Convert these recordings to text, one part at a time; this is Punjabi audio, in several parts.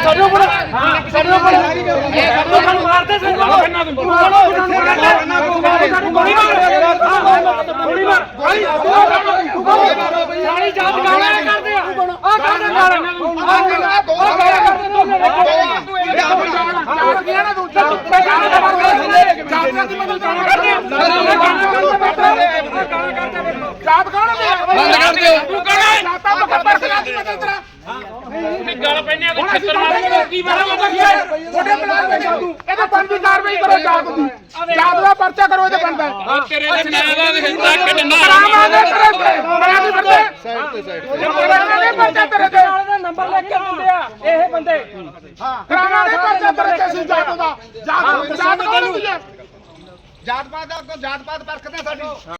ਸਾਡੇ ਉੱਪਰ ਸਾਡੇ ਉੱਪਰ ਇਹ ਸਾਡੇ ਉੱਪਰ ਮਾਰਦੇ ਸੀ ਤੂੰ ਗੋਲੀ ਮਾਰ ਗੋਲੀ ਮਾਰ ਸਾਰੀ ਜਾਤ ਗਾਲਾਂ ਕਰਦੇ ਆ ਆ ਕਰਦੇ ਗਾਲਾਂ ਆ ਗਾਲਾਂ ਦੋ ਗਾਲਾਂ ਕਰਦੇ ਦੋ ਜਾਤ ਗਿਆ ਨਾ ਤੂੰ ਚੱਲ ਪਹਿਲਾਂ ਨਾ ਕਰ ਜਾਤ ਦੀ ਮਦਦ ਕਰਦੇ ਜਾਤ ਕੌਣ ਹੈ ਬੰਦ ਕਰ ਦਿਓ ਤੂੰ ਕਹੇ ਜਾਤਾਂ ਤੋਂ ਖਬਰ ਕਰਾ ਦੀ ਮਦਦ ਤੇਰਾ ਗੱਲ ਪੈਣੇ ਛੱਤਰ ਮਾਰ ਕੀ ਮਾਰਾ ਛੋਟੇ ਬਲਾਕ ਵਿੱਚ ਤੂੰ। ਇਹਦੇ ਬੰਦੀ ਕਾਰਵਾਈ ਕਰੋ ਜਾਤ ਦੀ। ਜਾਤ ਦਾ ਪਰਚਾ ਕਰੋ ਇਹਦੇ ਬੰਦਾ। ਤੇਰੇ ਸਨਾਦਾ ਦੇ ਹਿੰਦਾ ਕੱਢਣਾ ਕਰਾਵਾ ਦੇ ਤੇ ਬਣਾ ਦੇ ਬੰਦੇ ਸਾਈਡ ਤੇ ਸਾਈਡ ਦੇ ਪਰਚਾ ਤੇਰੇ ਤੇ। ਦਾ ਨੰਬਰ ਲੈ ਕੇ ਦਿੰਦੇ ਆ ਇਹ ਬੰਦੇ। ਹਾਂ। ਕਰਾਵਾ ਦੇ ਪਰਚਾ ਤੇਰੇ ਤੇ ਸੀ ਜਾਤ ਦਾ। ਜਾਤ ਜਾਤ ਹੈ? ਜਾਤ ਪਾਤ ਦਾ ਕੋ ਜਾਤ ਪਾਤ ਪਰਖਦੇ ਸਾਡੀ।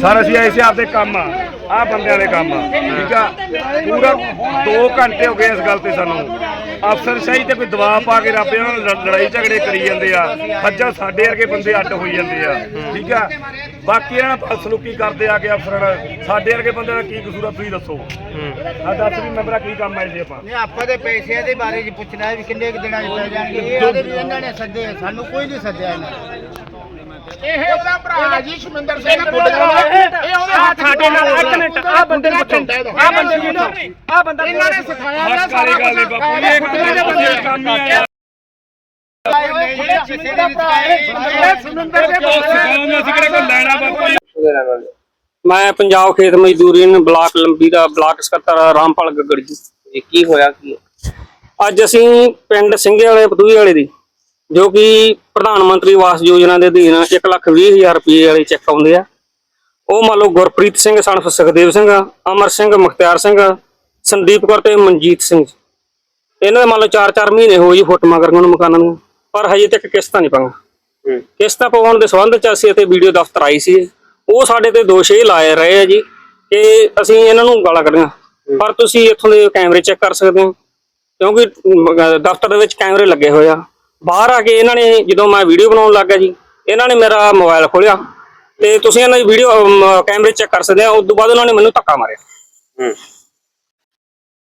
ਸਰ ਅਸੀਂ ਐਸੇ ਆਪਦੇ ਕੰਮ ਆ। ਆ ਬੰਦਿਆਂ ਦੇ ਕੰਮ ਆ। ਠੀਕ ਆ? ਪੂਰਾ 2 ਘੰਟੇ ਹੋ ਗਏ ਇਸ ਗੱਲ ਤੇ ਸਾਨੂੰ। ਅਫਸਰਸ਼ਾਹੀ ਤੇ ਕੋਈ ਦਬਾਅ ਪਾ ਕੇ ਰੱਬ ਇਹਨਾਂ ਨੂੰ ਲੜ- ਲੜਾਈ ਝਗੜੇ ਕਰੀ ਜਾਂਦੇ ਆ। ਅੱਜਾ ਸਾਡੇ ਵਰਗੇ ਬੰਦੇ ਅੱਡ ਹੋਈ ਜਾਂਦੇ ਆ। ਠੀਕ ਆ? ਬਾਕੀ ਇਹਨਾਂ ਨਾਲ ਸਲੂਕੀ ਕਰਦੇ ਆ ਕੇ ਅਫਸਰਾਂ? ਨਾਲ ਸਾਡੇ ਵਰਗੇ ਬੰਦੇ ਦਾ ਕੀ ਕਸੂਰ ਆ ਤੁਸੀਂ ਦੱਸੋ। ਆ ਦੱਸ ਵੀ ਮੈਂਬਰਾ ਕੀ ਕੰਮ ਆਏ ਜੀ ਆਪਾਂ? ਨਹੀਂ ਆਪਾਂ ਦੇ ਪੈਸਿਆਂ ਦੇ ਬਾਰੇ ਜੀ ਪੁੱਛਣਾ ਹੈ ਵੀ ਕਿੰਨੇ ਕੁ ਦਿਨਾਂ 'ਚ ਪੈ ਜਾਣਗੇ। ਇਹ ਆਦੇ ਵੀ ਇਹਨਾਂ ਨੇ ਸੱਦੇ ਸਾਨੂੰ ਕੋਈ ਨਹੀਂ ਸੱਦਿਆ ਇਹਨਾਂ ਨੇ। ਇਹ ਉਹਦਾ ਭਰਾ ਜੀ ਸ਼ਮਿੰਦਰ ਸਿੰਘ ਪੁੱਤ ਇਹ ਉਹਦੇ ਹੱਥ ਸਾਡੇ ਨਾਲ ਇੱਕ ਮਿੰਟ ਆ ਬੰਦੇ ਨੂੰ ਪੁੱਛੋ। ਆ ਬੰਦੇ ਨੂੰ ਆ ਬੰਦਾ ਇਹਨਾਂ ਨੇ ਸਿਖਾਇਆ ਨਾ ਹੱਕ ਵਾਲੀ ਗੱਲ ਨਹੀਂ ਬਾਪੂ ਜੀ ਇੱਕ ਬੰਦੇ ਦਾ ਬੰਦੇ ਕੰਮ ਹੀ ਆਇਆ। ਕਿਸੇ ਦੇ ਵਿੱਚ ਆਏ ਇਹ ਸੁਮਿੰਦਰ ਦੇ ਉਹ ਸਿਖਾਉਂਦਾ ਸੀ ਕਿਹੜੇ ਕੋਲ ਲੈਣਾ ਬਾਪੂ ਜੀ? ਮੈਂ ਪੰਜਾਬ ਖੇਤ ਮਜ਼ਦੂਰ ਯੂਨੀਅਨ ਬਲਾਕ ਲੰਬੀ ਦਾ ਬਲਾਕ ਸਕੱਤਰ ਰਾਮਪਾਲ ਗੱਗੜ ਜੀ। ਕੀ ਹੋਇਆ ਕੀ ਅੱਜ ਅਸੀਂ ਪਿੰਡ ਸਿੰਘੇ ਵਾਲੇ ਪਤੂਈ ਵਾਲੇ ਦੀ ਜੋ ਕਿ ਪ੍ਰਧਾਨ ਮੰਤਰੀ ਆਵਾਸ ਯੋਜਨਾ ਦੇ ਅਧੀਨ 120000 ਰੁਪਏ ਵਾਲੇ ਚੈੱਕ ਆਉਂਦੇ ਆ। ਉਹ ਮੰਨ ਲਓ ਗੁਰਪ੍ਰੀਤ ਸਿੰਘ ਸਨਫ ਸੁਖਦੇਵ ਸਿੰਘ ਅਮਰ ਸਿੰਘ ਮੁਖਤਿਆਰ ਸਿੰਘ ਸੰਦੀਪ ਕੌਰ ਤੇ ਮਨਜੀਤ ਸਿੰਘ। ਇਹਨਾਂ ਦੇ ਮੰਨ ਲਓ 4-4 ਮਹੀਨੇ ਹੋ ਜੀ ਫੋਟੋਆਂ ਕਰਕੇ ਉਹਨਾਂ ਮਕਾਨਾਂ ਨੂੰ ਪਰ ਹਜੇ ਤੱਕ ਕਿਸ਼ਤਾਂ ਨਹੀਂ ਪਾਈਆਂ। ਕਿਸ਼ਤਾਂ ਪਾਉਣ ਦੇ ਸੰਬੰਧ ਚ ਅਸੀਂ ਇੱਥੇ ਵੀਡੀਓ ਦਫ਼ਤਰ ਆਈ ਸੀ ਉਹ ਸਾਡੇ ਤੇ ਦੋਸ਼ ਇਹ ਲਾਏ ਰਹੇ ਆ ਜੀ ਕਿ ਅਸੀਂ ਇਹਨਾਂ ਨੂੰ ਗਾਲਾਂ ਕੱਢੀਆਂ। ਪਰ ਤੁਸੀਂ ਇੱਥੋਂ ਦੇ ਕੈਮਰੇ ਚੈੱਕ ਕਰ ਸਕਦੇ ਹੋ ਕਿਉਂਕਿ ਦਫ਼ਤਰ ਦੇ ਵਿੱਚ ਕੈਮਰੇ ਲੱਗੇ ਹੋਏ ਆ। ਬਾਹਰ ਆ ਕੇ ਇਹਨਾਂ ਨੇ ਜਦੋਂ ਮੈਂ ਵੀਡੀਓ ਬਣਾਉਣ ਲੱਗਾ ਜੀ ਇਹਨਾਂ ਨੇ ਮੇਰਾ ਮੋਬਾਈਲ ਖੋਲਿਆ ਤੇ ਤੁਸੀਂ ਇਹਨਾਂ ਦੀ ਵੀਡੀਓ ਕੈਮਰੇ ਚੈੱਕ ਕਰ ਸਕਦੇ ਆ ਉਸ ਤੋਂ ਬਾਅਦ ਉਹਨਾਂ ਨੇ ਮੈਨੂੰ ਧੱਕਾ ਮਾਰਿਆ।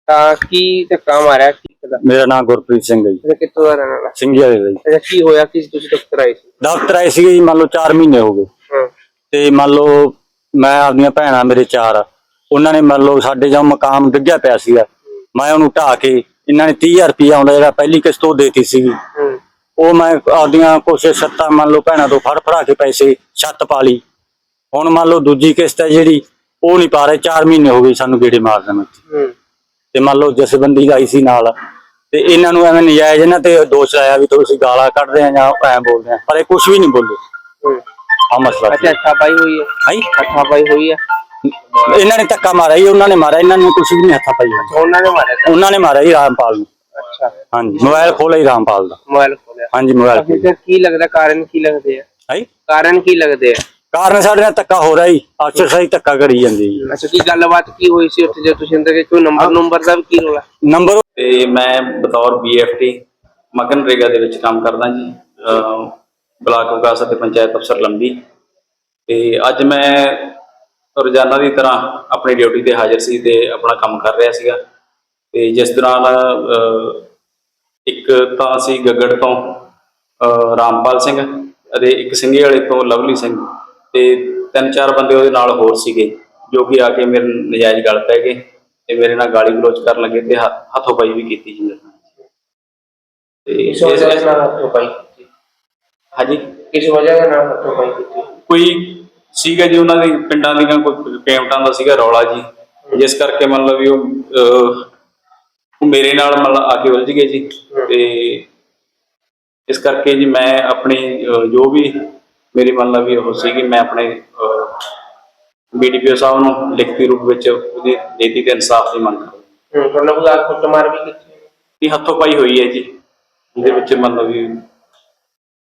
ਤਾਂ ਕੀ ਧੱਕਾ ਮਾਰਿਆ? ਕੀ ਪਤਾ? ਮੇਰਾ ਨਾਮ ਗੁਰਪ੍ਰੀਤ ਸਿੰਘ ਹੈ ਜੀ। ਕਿੱਥੋਂ ਦਾ ਰਹਿਣ ਵਾਲਾ? ਸਿੰਘੀ ਵਾਲੇ ਦਾ ਜੀ ਅੱਛਾ ਕੀ ਹੋਇਆ? ਕੀ ਤੁਸੀਂ ਦਫ਼ਤਰ ਆਏ ਸੀ? ਦਫ਼ਤਰ ਆਏ ਸੀਗੇ ਜੀ ਮੰਨ ਲਓ 4 ਮਹੀਨੇ ਹੋ ਗਏ। ਹਾਂ। ਤੇ ਮੰਨ ਲਓ ਮੈਂ ਆਪਦੀਆਂ ਭੈਣਾਂ ਮੇਰੇ ਚਾਰ ਉਹਨਾਂ ਨੇ ਮੰਨ ਲਓ ਸਾਡੇ ਜੋ ਮਕਾਨ ਡਿੱਗਿਆ ਪਿਆ ਸੀਗਾ। ਮੈਂ ਉਹਨੂੰ ਢਾਹ ਕੇ ਇਹਨਾਂ ਨੇ 30000 ਰੁਪਇਆ ਆਉਂਦਾ ਜਿਹੜਾ ਪਹਿਲੀ ਕਿਸ਼ਤ ਉਹ ਦੇਤੀ ਸੀਗੀ। ਉਹ ਮੈਂ ਆਪਦੀਆਂ ਕੁਛ ਛੱਤਾਂ ਮੰਨ ਲਓ ਭੈਣਾਂ ਤੋਂ ਫੜ ਫੜਾ ਕੇ ਪੈਸੇ ਛੱਤ ਪਾ ਲਈ। ਹੁਣ ਮੰਨ ਲਓ ਦੂਜੀ ਕਿਸ਼ਤ ਹੈ ਜਿਹੜੀ ਉਹ ਨਹੀਂ ਪਾ ਰਹੇ 4 ਮਹੀਨੇ ਹੋ ਗਏ ਸਾਨੂੰ ਗੇੜੇ ਮਾਰਦੇ ਨੂੰ ਤੇ ਮੰਨ ਲਓ ਜਸਬੰਦੀ ਆਈ ਸੀ ਨਾਲ। ਤੇ ਇਹਨਾਂ ਨੂੰ ਐਵੇਂ ਨਜਾਇਜ਼ ਇਹਨਾਂ ਤੇ ਦੋਸ਼ ਲਾਇਆ ਵੀ ਤੁਸੀਂ ਗਾਲਾਂ ਕੱਢਦੇ ਆ ਜਾਂ ਐਂ ਬੋਲਦੇ ਆ ਪਰ ਇਹ ਕੁਝ ਵੀ ਨਹੀਂ ਬੋਲੇ। ਹੂੰ। ਆ ਮਸਲਾ ਅੱਛਾ ਅੱਛਾ ਪਾਈ ਹੋਈ ਹੈ। ਹਾਈ ਅੱਛਾ ਪਾਈ ਹੋਈ ਹੈ। ਇਹਨਾਂ ਨੇ ਧੱਕਾ ਮਾਰਿਆ ਜੀ ਉਹਨਾਂ ਨੇ ਮਾਰਿਆ ਇਹਨਾਂ ਨੇ ਕੁਝ ਵੀ ਨਹੀਂ ਹੱਥਾਂ ਪਾਈ ਉਹਨਾਂ ਨੇ ਮਾਰਿਆ। ਉਹਨਾਂ ਨੇ ਮਾਰਿਆ ਜੀ ਰਾਮਪਾਲ ਨੂੰ। ਅੱਛਾ। ਹਾਂਜੀ ਮੋਬਾਈਲ ਖੋਲਿਆ ਜੀ ਰਾਮਪਾਲ ਦਾ। ਮੋਬਾਈਲ ਖੋਲਿਆ ਹਾਂਜੀ ਮੋਬਾਈਲ ਕੀ ਲੱਗਦਾ ਕਾਰਨ ਕੀ ਲੱਗਦੇ ਆ? ਹਾਈ ਕਾਰਨ ਕੀ ਲੱਗਦੇ ਆ? ਕਾਰਨ ਸਾਡੇ ਨਾਲ ਧੱਕਾ ਹੋ ਰਿਹਾ ਜੀ। ਅਫਸਰ ਸਹੀ ਧੱਕਾ ਕਰੀ ਜਾਂਦੀ ਜੀ। ਅੱਛਾ ਕੀ ਗੱਲਬਾਤ ਕੀ ਹੋਈ ਸੀ ਉੱਥੇ ਜੇ ਤੁਸੀਂ ਅੰਦਰ ਗਏ? ਕੋਈ ਨੰਬਰ ਨੰਬਰ ਦਾ ਵੀ ਕੀ ਰੋਲਾ? ਨੰਬਰ ਤੇ ਮੈਂ ਬਤੌਰ ਬੀਐਫਟੀ ਮਗਨਰੇਗਾ ਦੇ ਵਿੱਚ ਕੰਮ ਕਰਦਾ ਜੀ। ਅਹ ਬਲਾਕ ਵਿਕਾਸ ਅਤੇ ਪੰਚਾਇਤ ਅਫਸਰ ਲੰਬੀ। ਤੇ ਅੱਜ ਮੈਂ ਰੋਜ਼ਾਨਾ ਦੀ ਤਰ੍ਹਾਂ ਆਪਣੀ ਡਿਊਟੀ ਤੇ ਹਾਜ਼ਰ ਸੀ ਤੇ ਆਪਣਾ ਕੰਮ ਕਰ ਰਿਹਾ ਸੀਗਾ। ਤੇ ਜਿਸ ਦੌਰਾਨ ਇੱਕ ਤਾਂ ਸੀ ਗੱਗੜ ਤੋਂ ਰਾਮਪਾਲ ਸਿੰਘ ਅਤੇ ਇੱਕ ਸਿੰਘੇ ਵਾਲੇ ਤੋਂ ਲਵਲੀ ਸਿੰਘ ਤੇ ਤਿੰਨ ਚਾਰ ਬੰਦੇ ਉਹਦੇ ਨਾਲ ਹੋਰ ਸੀਗੇ ਜੋ ਕਿ ਆ ਕੇ ਮੇਰੇ ਨਜਾਇਜ਼ ਗੱਲ ਪੈ ਗਏ ਤੇ ਮੇਰੇ ਨਾਲ ਗਾਲੀ ਗਲੋਚ ਕਰਨ ਲੱਗੇ ਤੇ ਹੱਥ- ਪਾਈ ਵੀ ਕੀਤੀ ਜੀ ਮੇਰੇ ਨਾਲ। ਤੇ ਕਿਸ ਵਜ੍ਹਾ ਇਸ- ਨਾਲ ਹੱਥੋਂ ਪਾਈ ਕੀਤੀ? ਹਾਂਜੀ। ਕਿਸ ਵਜ੍ਹਾ ਦੇ ਨਾਲ ਹੱਥੋਂ ਪਾਈ ਕੀਤੀ? ਕੋਈ ਸੀਗਾ ਜੀ ਉਹਨਾਂ ਦੇ ਪਿੰਡਾਂ ਦੀਆਂ ਕੋਈ ਪੇਮਟਾਂ ਦਾ ਸੀਗਾ ਰੌਲਾ ਜੀ। ਜਿਸ ਕਰਕੇ ਮਤਲਬ ਵੀ ਉਹ ਉਹ ਮੇਰੇ ਨਾਲ ਮਤਲਬ ਆ ਕੇ ਉਲਝ ਗਏ ਜੀ ਤੇ ਇਸ ਕਰਕੇ ਜੀ ਮੈਂ ਆਪਣੀ ਜੋ ਵੀ ਮੇਰੀ ਮਤਲਬ ਵੀ ਉਹ ਸੀਗੀ ਮੈਂ ਆਪਣੇ ਬੀਡੀਪੀਓ ਸਾਹਿਬ ਨੂੰ ਲਿਖਤੀ ਰੂਪ ਵਿੱਚ ਉਹਦੀ ਦੇਤੀ ਤੇ ਇਨਸਾਫ ਦੀ ਮੰਗ ਕਰਦਾ। ਤੁਹਾਨੂੰ ਕੋਈ ਕੁੱਟਮਾਰ ਵੀ ਕੀਤੀ? ਇਹ ਹੱਥੋਂ ਪਾਈ ਹੋਈ ਹੈ ਜੀ। ਇਹਦੇ ਵਿੱਚ ਮਤਲਬ ਵੀ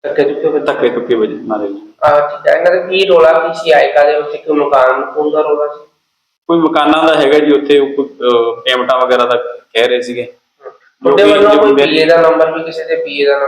ਧੱਕੇ ਧੁੱਕੇ ਵਿੱਚ ਧੱਕੇ ਧੁੱਕੇ ਵਜ ਮਾਰੇ ਆ ਠੀਕ ਹੈ ਇਹਨਾਂ ਦਾ ਕੀ ਰੋਲਾ ਕੀ ਸੀ? ਆਇਕਾ ਦੇ ਉੱਤੇ ਕੋਈ ਮਕਾਨ ਕੋਲ ਦਾ ਰੋਲਾ ਸੀ? ਕੋਈ ਮਕਾਨਾਂ ਦਾ ਹੈਗਾ ਜੀ ਉੱਥੇ ਉਹ ਕੋਈ, ਅਹ, ਪੇਮੈਂਟਾਂ ਵਗੈਰਾ ਦਾ ਕਹਿ ਰਹੇ ਸੀਗੇ। ਤੁਹਾਡੇ ਵੱਲੋਂ ਕੋਈ ਦਾ ਨੰਬਰ ਵੀ ਕਿਸੇ ਦੇ ਪੀਏ ਦਾ number